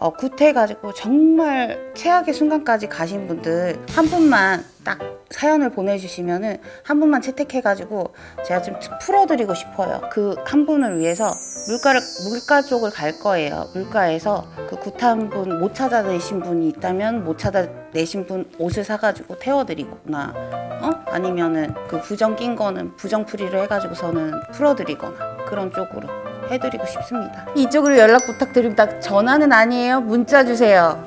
어, 구태가지고 정말 최악의 순간까지 가신 분들 한 분만 딱 사연을 보내주시면은 한 분만 채택해가지고 제가 좀 풀어드리고 싶어요. 그 한 분을 위해서 물가를 물가 쪽을 갈 거예요. 물가에서 그 구탄 분못 찾아내신 분이 있다면 못 찾아내신 분 옷을 사가지고 태워드리거나 어 아니면은 그 부정 낀 거는 부정 풀이를 해가지고서는 풀어드리거나 그런 쪽으로 해드리고 싶습니다. 이쪽으로 연락 부탁드립니다. 전화는 아니에요. 문자 주세요.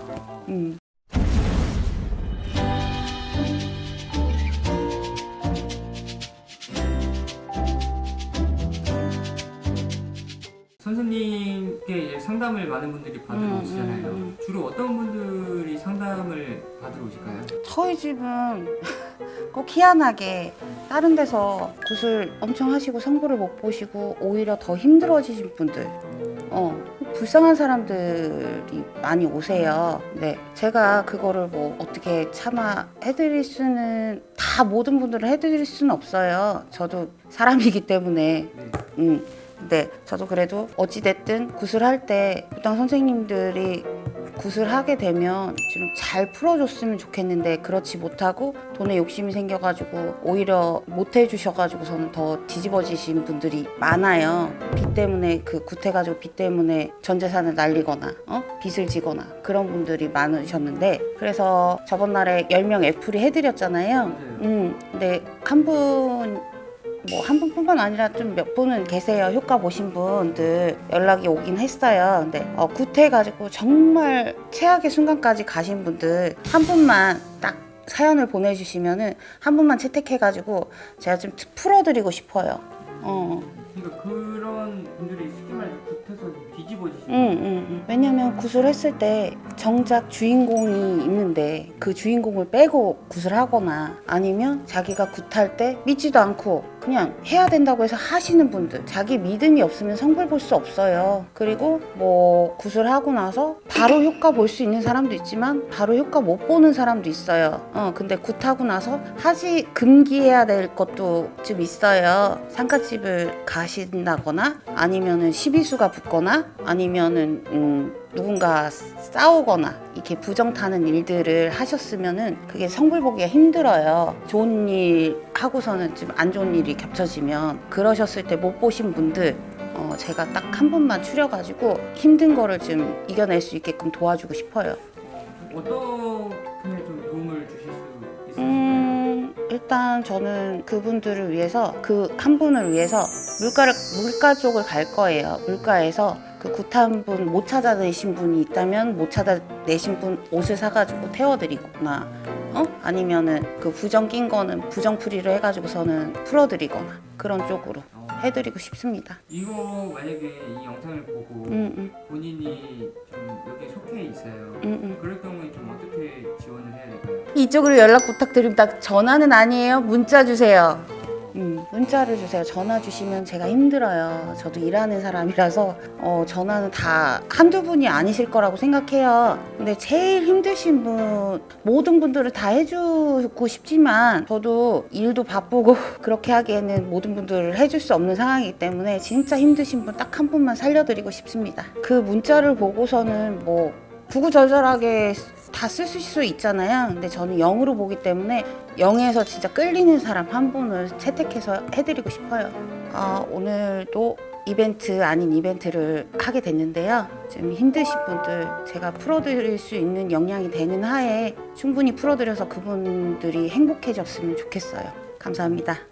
음. 선생님 께 이제 상담을 많은 분들이 받으러 음, 오시잖아요. 음, 음. 주로 어떤 분들이 상담을 받으러 오실까요? 저희 집은 꼭 희한하게 다른 데서 굿을 엄청 하시고 성부를 못 보시고 오히려 더 힘들어지신 분들 어 불쌍한 사람들이 많이 오세요 네 제가 그거를 뭐 어떻게 참아 해드릴 수는 다 모든 분들을 해드릴 수는 없어요 저도 사람이기 때문에 네. 음, 네, 저도 그래도 어찌됐든 구슬할 때 부당 선생님들이 구슬하게 되면 좀 잘 풀어줬으면 좋겠는데 그렇지 못하고 돈에 욕심이 생겨가지고 오히려 못 해주셔가지고서는 더 뒤집어지신 분들이 많아요. 빚 때문에 그 구태가지고 빚 때문에 전 재산을 날리거나 어? 빚을 지거나 그런 분들이 많으셨는데 그래서 저번 날에 10명 애플이 해드렸잖아요. 맞아요. 음, 근데 한 분, 뭐 한 분뿐만 아니라 좀 몇 분은 계세요. 효과 보신 분들 연락이 오긴 했어요. 근데 어, 구태가지고 정말 최악의 순간까지 가신 분들 한 분만 딱 사연을 보내주시면은 한 분만 채택해가지고 제가 좀 풀어드리고 싶어요. 어, 그러니까 그런 분들이 쉽게 말해서 붙어서 뒤집어지시는 응, 응, 응. 왜냐면 구슬했을 때 정작 주인공이 있는데 그 주인공을 빼고 구슬하거나 아니면 자기가 굿할 때 믿지도 않고 그냥 해야 된다고 해서 하시는 분들 자기 믿음이 없으면 성불 볼 수 없어요. 그리고 뭐 구슬하고 나서 바로 효과 볼 수 있는 사람도 있지만 바로 효과 못 보는 사람도 있어요. 어 근데 굿하고 나서 하지 금기해야 될 것도 좀 있어요. 상가집을 가 신다거나 아니면은 시비수가 붙거나 아니면은 음 누군가 싸우거나 이렇게 부정 타는 일들을 하셨으면은 그게 성불 보기가 힘들어요. 좋은 일 하고서는 좀 안 좋은 일이 겹쳐지면 그러셨을 때 못 보신 분들 어, 제가 딱 한 번만 추려가지고 힘든 거를 좀 이겨낼 수 있게끔 도와주고 싶어요. 어떻게 좀 도움을 주실 수? 음, 일단 저는 그분들을 위해서 그 한 분을 위해서 물가를 물가 쪽을 갈 거예요. 물가에서 그 구탄 분 못 찾아내신 분이 있다면 못 찾아내신 분 옷을 사가지고 태워드리거나 어 아니면은 그 부정 낀 거는 부정 풀이를 해가지고서는 풀어드리거나 그런 쪽으로 어, 해드리고 싶습니다. 이거 만약에 이 영상을 보고 음, 음, 본인이 좀 여기에 속해 있어요. 음, 음. 그럴 경우에 좀 어떻게 지원을 해야 될까요? 이쪽으로 연락 부탁드립니다. 전화는 아니에요. 문자 주세요. 음, 문자를 주세요. 전화 주시면 제가 힘들어요. 저도 일하는 사람이라서 어, 전화는 다 한두 분이 아니실 거라고 생각해요. 근데 제일 힘드신 분 모든 분들을 다 해주고 싶지만 저도 일도 바쁘고 그렇게 하기에는 모든 분들을 해줄 수 없는 상황이기 때문에 진짜 힘드신 분 딱 한 분만 살려드리고 싶습니다. 그 문자를 보고서는 뭐 구구절절하게 다 쓰실 수 있잖아요. 근데 저는 0으로 보기 때문에 0에서 진짜 끌리는 사람 한 분을 채택해서 해드리고 싶어요. 아, 오늘도 이벤트 아닌 이벤트를 하게 됐는데요. 좀 힘드신 분들 제가 풀어드릴 수 있는 역량이 되는 하에 충분히 풀어드려서 그분들이 행복해졌으면 좋겠어요. 감사합니다.